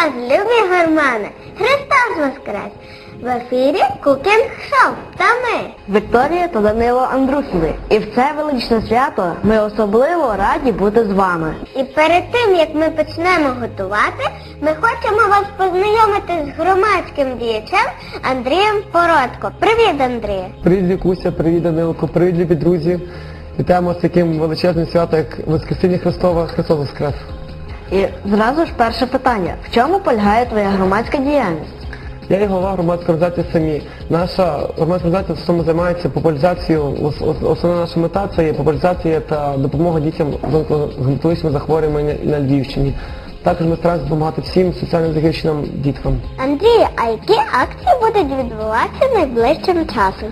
вас, любі гурмани! Христос Воскрес! В ефірі Кукінг Шоу та ми. Вікторія та Данило Андрухіли. І в це величне свято ми особливо раді бути з вами. І перед тим, як ми почнемо готувати, ми хочемо вас познайомити з громадським діячем Андрієм Породко. Привіт, Андрій! Привіт, Вікуся, привіт, Данилко, привіт, любі друзі. Вітаємо з таким величезним свято, як Воскресіння Христова, Христос Воскрес. І зразу ж перше питання. В чому полягає твоя громадська діяльність? Я і голова громадської організації самі. Наша громадська організація в основному займається популяризацією, ос- ос- основна наша мета це є популяризація та допомога дітям з онкологічними захворюваннями на Львівщині. Також ми стараємося допомагати всім соціально захищеним діткам. Андрію, а які акції будуть відбуватися найближчим часом?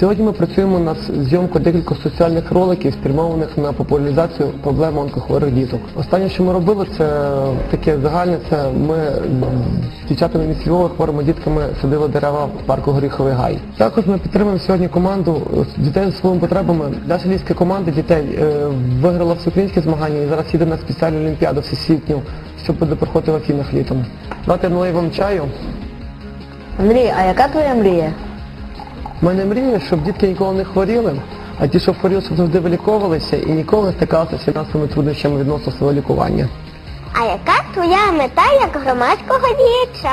Сьогодні ми працюємо над зйомкою декількох соціальних роликів, спрямованих на популяризацію проблеми онкохворих діток. Останнє, що ми робили, це таке загальне, це ми з дівчатами міст хворими дітками садили дерева в парку Горіховий Гай. Також ми підтримуємо сьогодні команду е, дітей з своїми потребами. Наша львівська команда дітей е, виграла всеукраїнські змагання і зараз їде на спеціальну олімпіаду всесвітню, що буде проходити в Афінах літом. Давайте налию вам чаю. Андрій, а яка твоя мрія? У мене мрія, щоб дітки ніколи не хворіли, а ті, що хворіли, щоб завжди виліковувалися і ніколи не стикалися з фінансовими труднощами відносно свого лікування. А яка твоя мета як громадського діяча?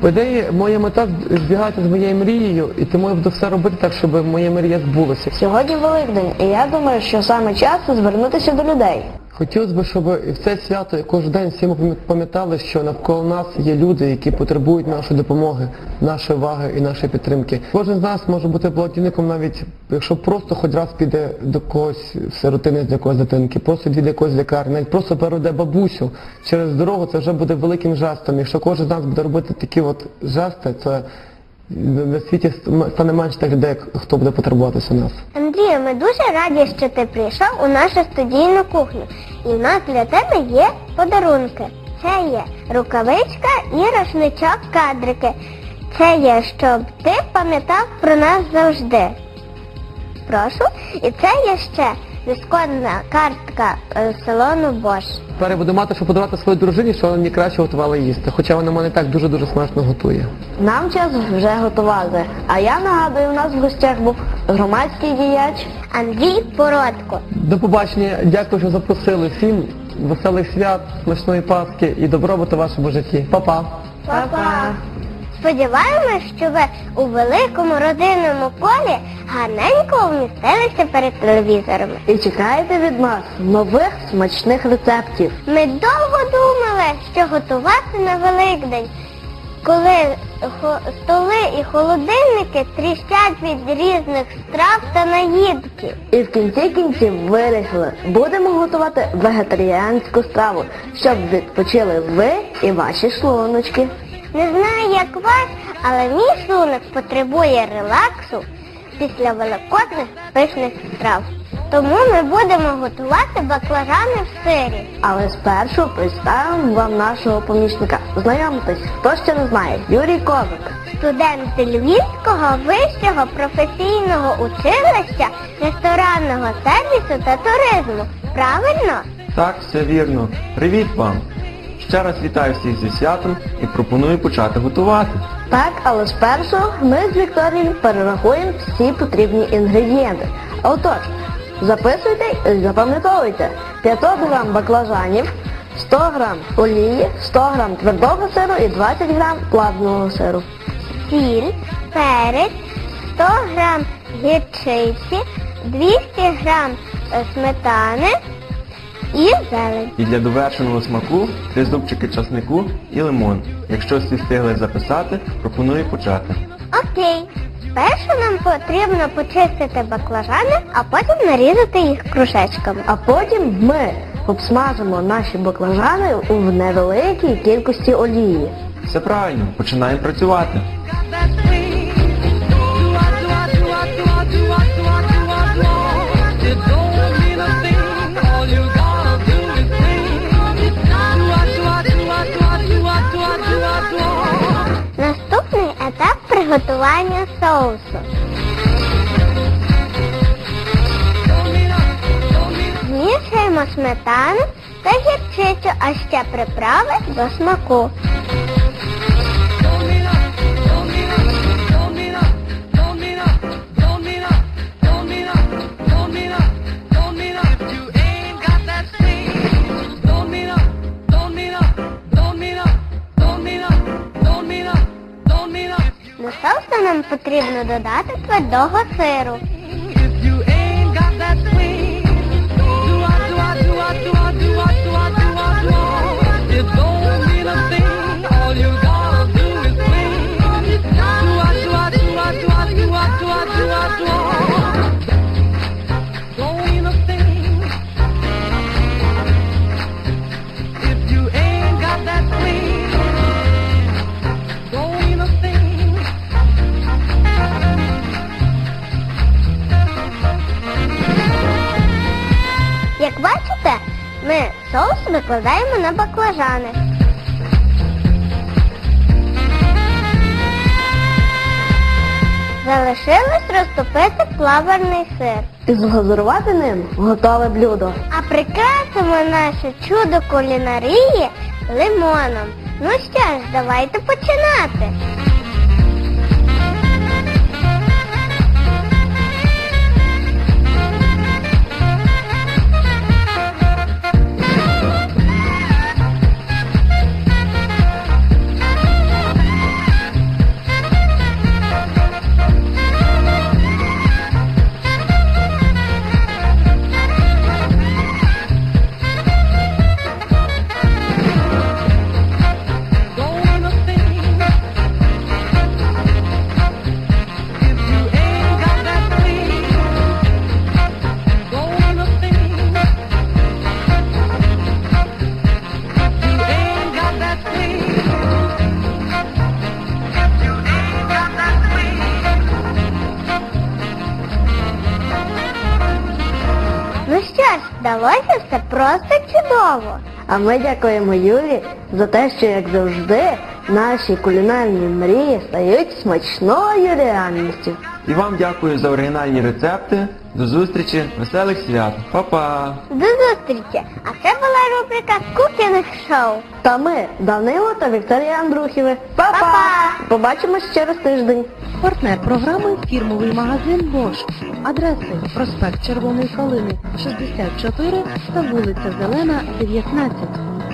По ідеї, моя мета збігається з моєю мрією, і тому я буду все робити так, щоб моя мрія збулася. Сьогодні Великдень, і я думаю, що саме час звернутися до людей. Хотілося б, щоб і в це свято і кожен день всі ми пам'ятали, що навколо нас є люди, які потребують нашої допомоги, нашої уваги і нашої підтримки. Кожен з нас може бути благодійником навіть, якщо просто хоч раз піде до когось в сиротини для якогось дитинки, просто йде до якоїсь лікарні, навіть просто переведе бабусю через дорогу, це вже буде великим жестом. Якщо кожен з нас буде робити такі от жести, це на світі стане менше тих людей, хто буде потребуватися нас. Андрію, ми дуже раді, що ти прийшов у нашу студійну кухню. І в нас для тебе є подарунки. Це є рукавичка і рушничок кадрики. Це є, щоб ти пам'ятав про нас завжди. Прошу. І це є ще дисконтна картка е, салону Bosch. Тепер я буду мати, що подарувати своїй дружині, що вона мені краще готувала їсти. Хоча вона мене так дуже-дуже смачно готує. Нам час вже готувати. А я нагадую, у нас в гостях був громадський діяч. Андрій Породко. До побачення, дякую, що запросили. Всім веселих свят, смачної Пасхи і добробуту в вашому житті. Па-па! Па-па! Сподіваємось, що ви у великому родинному колі гарненько вмістилися перед телевізорами. І чекайте від нас нових смачних рецептів. Ми довго думали, що готувати на Великдень, коли столи і холодильники тріщать від різних страв та наїдків. І в кінці кінців вирішили, будемо готувати вегетаріанську страву, щоб відпочили ви і ваші шлуночки. Не знаю, як вас, але мій шлунок потребує релаксу після великодних пишних страв. Тому ми будемо готувати баклажани в сирі. Але спершу представимо вам нашого помічника. Знайомтесь, хто ще не знає, Юрій Ковик. Студенти Львівського вищого професійного училища ресторанного сервісу та туризму. Правильно? Так, все вірно. Привіт вам! Ще раз вітаю всіх зі святом і пропоную почати готувати. Так, але спершу ми з Вікторією перерахуємо всі потрібні інгредієнти. Отож, записуйте і запам'ятовуйте 500 грам баклажанів, 100 грам олії, 100 грам твердого сиру і 20 грам плавного сиру. Сіль, перець, 100 грам гірчиці, 200 грам сметани і зелень. І для довершеного смаку три зубчики часнику і лимон. Якщо всі встигли записати, пропоную почати. Окей. Спершу нам потрібно почистити баклажани, а потім нарізати їх кружечками. А потім ми обсмажимо наші баклажани у невеликій кількості олії. Все правильно, починаємо працювати. Приготування соусу. Змішуємо сметану та гірчицю, а ще приправи до смаку. Соусу нам потрібно додати твердого сиру. Викладаємо на баклажани. Залишилось розтопити плаварний сир. І зглазурувати ним готове блюдо. А прикрасимо наше чудо кулінарії лимоном. Ну що ж, давайте починати. Просто чудово. А ми дякуємо Юлі за те, що, як завжди, наші кулінарні мрії стають смачною реальністю. І вам дякую за оригінальні рецепти. До зустрічі, веселих свят. Па-па! До зустрічі! А це була рубрика Кукінг Шоу. Та ми, Данило та Вікторія Андрухіви. Па-па! Побачимось через тиждень. Партнер програми фірмовий магазин Бош. Адреси проспект Червоної Калини 64 та вулиця Зелена 19.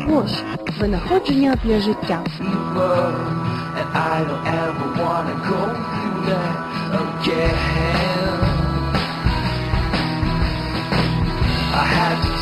Бош. Винаходження для життя. I ever wanna go through that again. I had to